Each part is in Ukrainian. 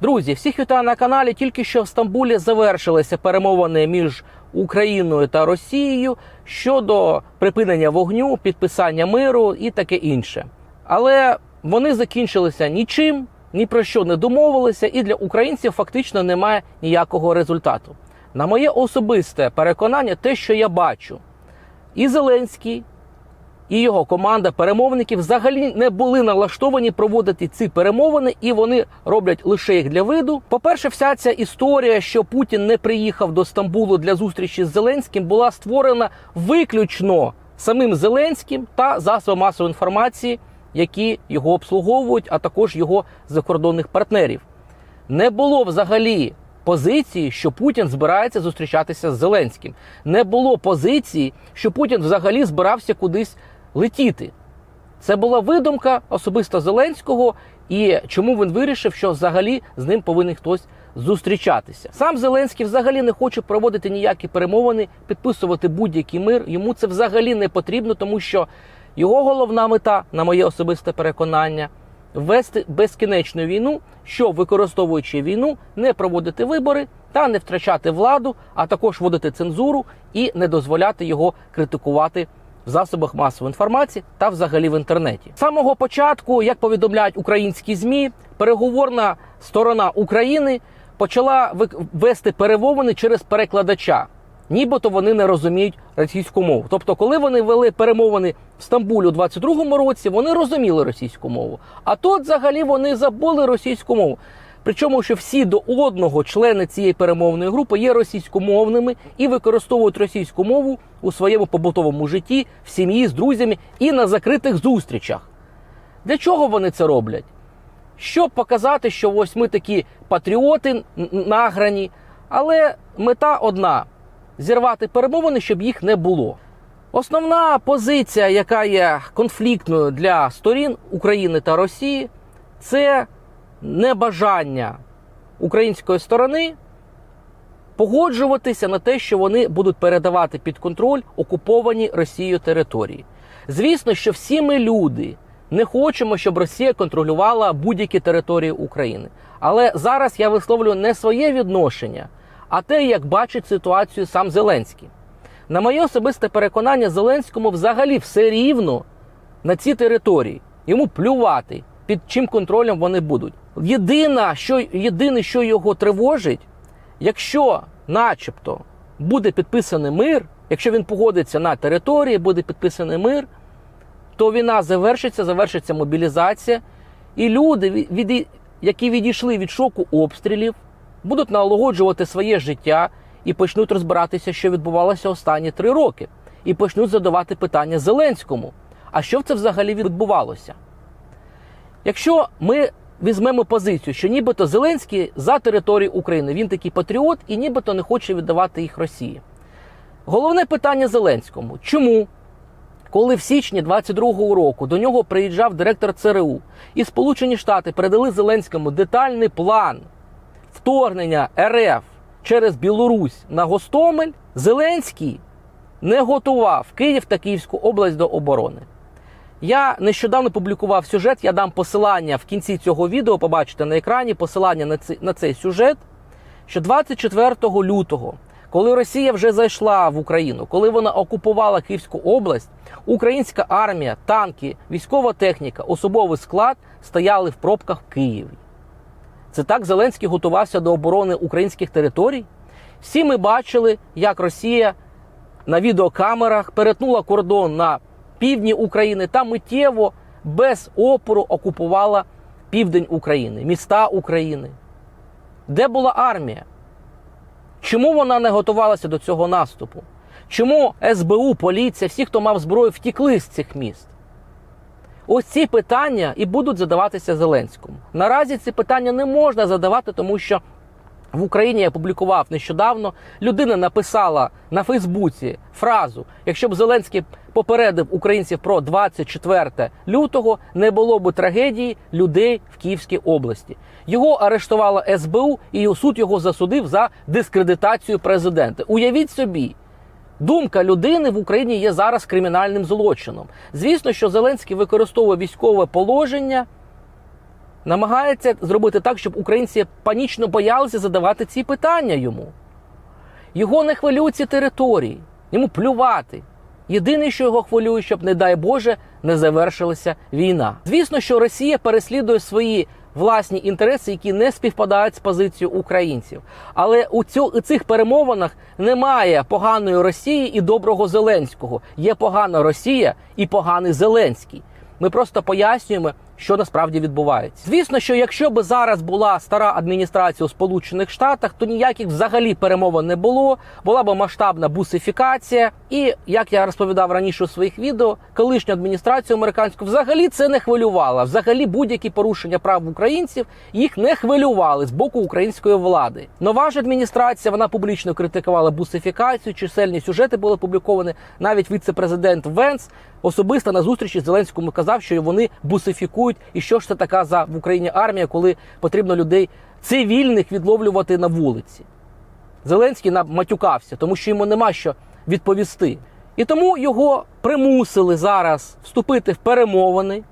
Друзі, всіх вітаю на каналі. Тільки що в Стамбулі завершилися перемовини між Україною та Росією щодо припинення вогню, підписання миру і таке інше. Але вони закінчилися нічим, ні про що не домовилися, і для українців фактично немає ніякого результату. На моє особисте переконання, те, що я бачу, і Зеленський, і його команда перемовників взагалі не були налаштовані проводити ці перемовини, і вони роблять лише їх для виду. По-перше, вся ця історія, що Путін не приїхав до Стамбулу для зустрічі з Зеленським, була створена виключно самим Зеленським та засобами масової інформації, які його обслуговують, а також його закордонних партнерів. Не було взагалі позиції, що Путін збирається зустрічатися з Зеленським. Не було позиції, що Путін взагалі збирався кудись летіти. Це була видумка особисто Зеленського, і чому він вирішив, що взагалі з ним повинен хтось зустрічатися. Сам Зеленський взагалі не хоче проводити ніякі перемовини, підписувати будь-який мир. Йому це взагалі не потрібно, тому що його головна мета, на моє особисте переконання, вести безкінечну війну, що використовуючи війну, не проводити вибори та не втрачати владу, а також вводити цензуру і не дозволяти його критикувати в засобах масової інформації та взагалі в інтернеті. З самого початку, як повідомляють українські змі, переговорна сторона України почала вести перемовини через перекладача. Нібито вони не розуміють російську мову. Тобто, коли вони вели перемовини в Стамбулі у 22-му році, вони розуміли російську мову. А тут взагалі вони забули російську мову. Причому, що всі до одного члени цієї перемовної групи є російськомовними і використовують російську мову у своєму побутовому житті, в сім'ї з друзями і на закритих зустрічах. Для чого вони це роблять? Щоб показати, що ось ми такі патріоти награні, але мета одна зірвати перемовини, щоб їх не було. Основна позиція, яка є конфліктною для сторін України та Росії, це небажання української сторони погоджуватися на те, що вони будуть передавати під контроль окуповані Росією території. Звісно, що всі ми люди не хочемо, щоб Росія контролювала будь-які території України. Але зараз я висловлюю не своє відношення, а те, як бачить ситуацію сам Зеленський. На моє особисте переконання, Зеленському взагалі все рівно на ці території. Йому плювати, під чим контролем вони будуть. Єдине, що, єдине, що його тривожить, якщо, начебто, буде підписаний мир, якщо він погодиться на території, буде підписаний мир, то війна завершиться, завершиться мобілізація, і люди, від- які відійшли від шоку обстрілів, будуть налагоджувати своє життя і почнуть розбиратися, що відбувалося останні три роки, і почнуть задавати питання Зеленському. А що це взагалі відбувалося? Якщо ми візьмемо позицію, що нібито Зеленський за територію України, він такий патріот і нібито не хоче віддавати їх Росії. Головне питання Зеленському: чому, коли в січні 22-го року до нього приїжджав директор ЦРУ, і Сполучені Штати передали Зеленському детальний план вторгнення РФ через Білорусь на Гостомель, Зеленський не готував Київ та Київську область до оборони. Я нещодавно публікував сюжет. Я дам посилання в кінці цього відео. Побачите на екрані посилання на цей, на цей сюжет. Що 24 лютого, коли Росія вже зайшла в Україну, коли вона окупувала Київську область, українська армія, танки, військова техніка, особовий склад стояли в пробках в Києві. Це так Зеленський готувався до оборони українських територій. Всі ми бачили, як Росія на відеокамерах перетнула кордон на півдні України та миттєво без опору окупувала південь України, міста України. Де була армія? Чому вона не готувалася до цього наступу? Чому СБУ, поліція, всі, хто мав зброю, втікли з цих міст? Ось ці питання і будуть задаватися Зеленському. Наразі ці питання не можна задавати, тому що в Україні я публікував нещодавно. Людина написала на Фейсбуці фразу: якщо б Зеленський попередив українців про 24 лютого, не було б трагедії людей в Київській області. Його арештувала СБУ, і суд його засудив за дискредитацію президента. Уявіть собі. Думка людини в Україні є зараз кримінальним злочином. Звісно, що Зеленський використовує військове положення намагається зробити так, щоб українці панічно боялися задавати ці питання йому. Його не хвилюють ці території, йому плювати. Єдине, що його хвилює, щоб, не дай Боже, не завершилася війна. Звісно, що Росія переслідує свої власні інтереси, які не співпадають з позицією українців. Але у, цих перемовинах немає поганої Росії і доброго Зеленського. Є погана Росія і поганий Зеленський. Ми просто пояснюємо, що насправді відбувається. Звісно, що якщо би зараз була стара адміністрація у Сполучених Штатах, то ніяких взагалі перемовин не було. Була б масштабна бусифікація. І як я розповідав раніше у своїх відео, колишню адміністрацію американську взагалі це не хвилювало. Взагалі будь-які порушення прав українців їх не хвилювали з боку української влади. Нова ж адміністрація вона публічно критикувала бусифікацію. Чисельні сюжети були опубліковані. Навіть віце-президент Венс особисто на зустрічі з Зеленському казав, що вони бусифікують, і що ж це така за в Україні армія, коли потрібно людей цивільних відловлювати на вулиці. Зеленський матюкався, тому що йому нема що відповісти. І тому його примусили зараз вступити в перемовини,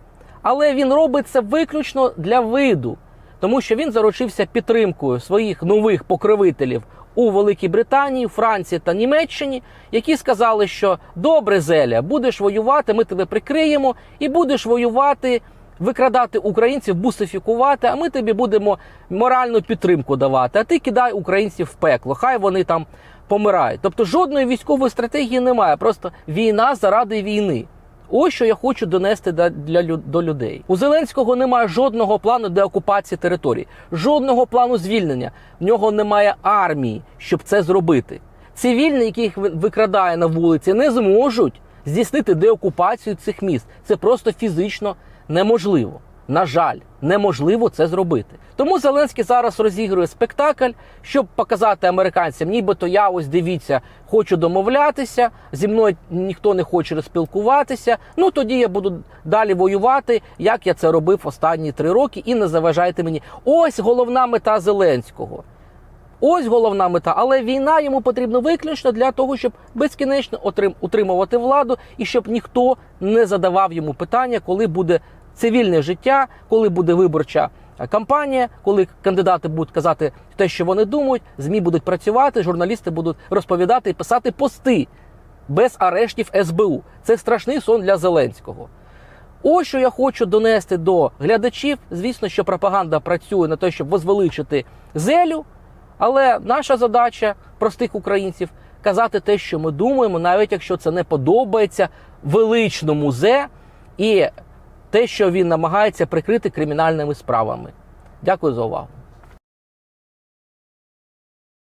але він робить це виключно для виду, тому що він заручився підтримкою своїх нових покровителів у Великій Британії, Франції та Німеччині, які сказали, що добре, Зеля, будеш воювати, ми тебе прикриємо, і будеш воювати, викрадати українців, бусифікувати. А ми тобі будемо моральну підтримку давати. А ти кидай українців в пекло. Хай вони там помирають. Тобто жодної військової стратегії немає. Просто війна заради війни. Ось що я хочу донести для, для до людей. У Зеленського немає жодного плану деокупації територій, жодного плану звільнення. В нього немає армії, щоб це зробити. Цивільні, яких він викрадає на вулиці, не зможуть здійснити деокупацію цих міст. Це просто фізично неможливо. На жаль, неможливо це зробити. Тому Зеленський зараз розігрує спектакль, щоб показати американцям, нібито я ось дивіться, хочу домовлятися. Зі мною ніхто не хоче розпілкуватися. Ну тоді я буду далі воювати, як я це робив останні три роки, і не заважайте мені. Ось головна мета Зеленського. Ось головна мета, але війна йому потрібна виключно для того, щоб безкінечно отрим, утримувати владу і щоб ніхто не задавав йому питання, коли буде цивільне життя, коли буде виборча кампанія, коли кандидати будуть казати те, що вони думають, змі будуть працювати, журналісти будуть розповідати і писати пости без арештів СБУ. Це страшний сон для Зеленського. Ось що я хочу донести до глядачів. Звісно, що пропаганда працює на те, щоб возвеличити зелю. Але наша задача простих українців казати те, що ми думаємо, навіть якщо це не подобається величному зе і те, що він намагається прикрити кримінальними справами. Дякую за увагу.